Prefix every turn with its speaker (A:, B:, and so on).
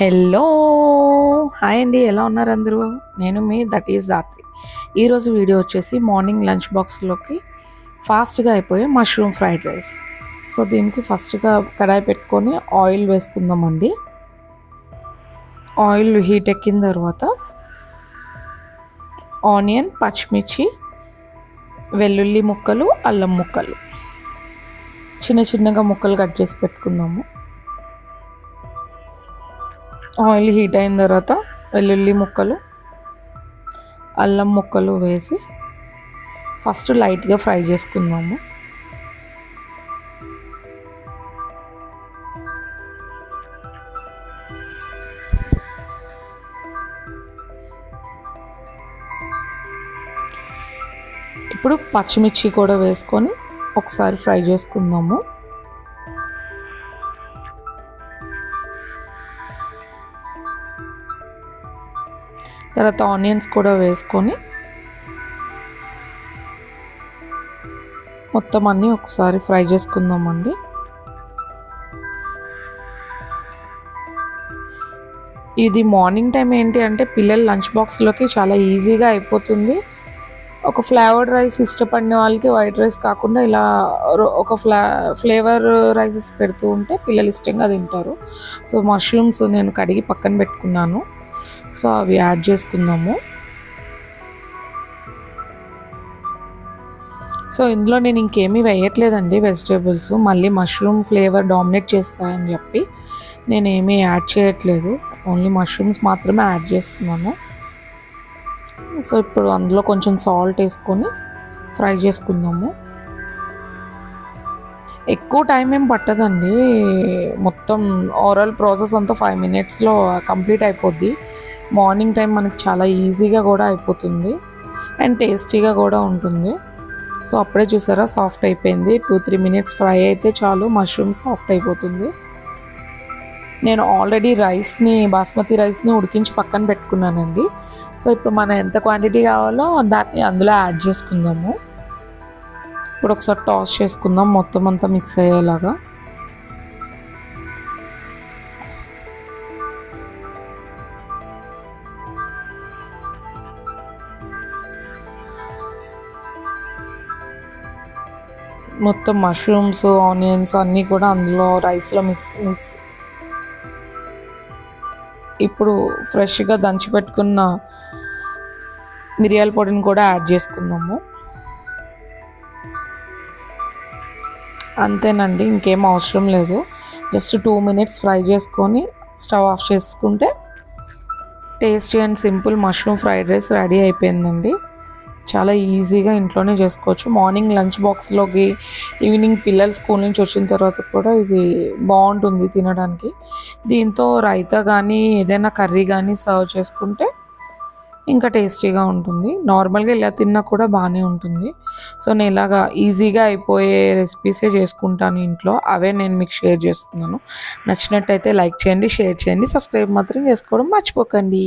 A: Hello. Hi అండి ఎలా ఉన్నారు అందరూ? నేను మీ దట్ ఈజ్ దాత్రి ఈరోజు వీడియో వచ్చేసి మార్నింగ్ లంచ్ బాక్స్లోకి ఫాస్ట్గా అయిపోయే మష్రూమ్ ఫ్రైడ్ రైస్. సో దీనికి ఫస్ట్గా కడాయి పెట్టుకొని ఆయిల్ వేసుకుందామండి. ఆయిల్ హీట్ ఎక్కిన తర్వాత ఆనియన్ పచ్చిమిర్చి వెల్లుల్లి ముక్కలు అల్లం ముక్కలు. చిన్న చిన్నగా ముక్కలు కట్ చేసి పెట్టుకుందాము. ఆయిల్ హీట్ అయిన తర్వాత వెల్లుల్లి ముక్కలు అల్లం ముక్కలు వేసి ఫస్ట్ లైట్గా ఫ్రై చేసుకుందాము. ఇప్పుడు పచ్చిమిర్చి కూడా వేసుకొని ఒకసారి ఫ్రై చేసుకుందాము. తర్వాత ఆనియన్స్ కూడా వేసుకొని మొత్తం అన్నీ ఒకసారి ఫ్రై చేసుకుందామండి. ఇది మార్నింగ్ టైం ఏంటి అంటే పిల్లల లంచ్ బాక్స్లోకి చాలా ఈజీగా అయిపోతుంది. ఒక ఫ్లేవర్డ్ రైస్ ఇష్టపడిన వాళ్ళకి వైట్ రైస్ కాకుండా ఇలా ఒక ఫ్లా ఫ్లేవర్ రైసెస్ పెడుతూ ఉంటే పిల్లలు ఇష్టంగా తింటారు. సో మష్రూమ్స్ నేను కడిగి పక్కన పెట్టుకున్నాను. సో అవి యాడ్ చేసుకుందాము. సో ఇందులో నేను ఇంకేమీ వేయట్లేదండి వెజిటేబుల్స్. మళ్ళీ మష్రూమ్ ఫ్లేవర్ డామినేట్ చేస్తాయని చెప్పి నేను ఏమీ యాడ్ చేయట్లేదు. ఓన్లీ మష్రూమ్స్ మాత్రమే యాడ్ చేస్తున్నాను. సో ఇప్పుడు అందులో కొంచెం సాల్ట్ వేసుకొని ఫ్రై చేసుకుందాము. ఎక్కువ టైం ఏం పట్టదండి. మొత్తం ఓవరాల్ ప్రాసెస్ అంతా ఫైవ్ మినిట్స్లో కంప్లీట్ అయిపోద్ది. మార్నింగ్ టైం మనకి చాలా ఈజీగా కూడా అయిపోతుంది. అండ్ టేస్టీగా కూడా ఉంటుంది. సో అప్పుడే చూసారా సాఫ్ట్ అయిపోయింది. టూ త్రీ మినిట్స్ ఫ్రై అయితే చాలు మష్రూమ్ సాఫ్ట్ అయిపోతుంది. నేను ఆల్రెడీ రైస్ని బాస్మతి రైస్ని ఉడికించి పక్కన పెట్టుకున్నానండి. సో ఇప్పుడు మనం ఎంత క్వాంటిటీ కావాలో దాన్ని అందులో యాడ్ చేసుకుందాము. ఇప్పుడు ఒకసారి టాస్ చేసుకుందాం మొత్తం అంతా మిక్స్ అయ్యేలాగా. మొత్తం మష్రూమ్స్ ఆనియన్స్ అన్నీ కూడా అందులో రైస్లో మిక్స్ మిక్స్ ఇప్పుడు ఫ్రెష్గా దంచి పెట్టుకున్న మిరియాల పొడిని కూడా యాడ్ చేసుకుందాము. అంతేనండి ఇంకేం అవసరం లేదు. జస్ట్ టూ మినిట్స్ ఫ్రై చేసుకొని స్టవ్ ఆఫ్ చేసుకుంటే tasty and simple mushroom fried rice ready అయిపోయిందండి. చాలా ఈజీగా ఇంట్లోనే చేసుకోవచ్చు. మార్నింగ్ లంచ్ బాక్స్లోకి ఈవినింగ్ పిల్లలు స్కూల్ నుంచి వచ్చిన తర్వాత కూడా ఇది బాగుంటుంది తినడానికి. దీంతో రైతా కానీ ఏదైనా కర్రీ కానీ సర్వ్ చేసుకుంటే ఇంకా టేస్టీగా ఉంటుంది. నార్మల్గా ఇలా తిన్నా కూడా బాగానే ఉంటుంది. సో నేను ఇలాగా ఈజీగా అయిపోయే రెసిపీసే చేసుకుంటాను ఇంట్లో. అవే నేను మీకు షేర్ చేస్తున్నాను. నచ్చినట్టయితే లైక్ చేయండి షేర్ చేయండి. సబ్స్క్రైబ్ మాత్రం చేసుకోవడం మర్చిపోకండి.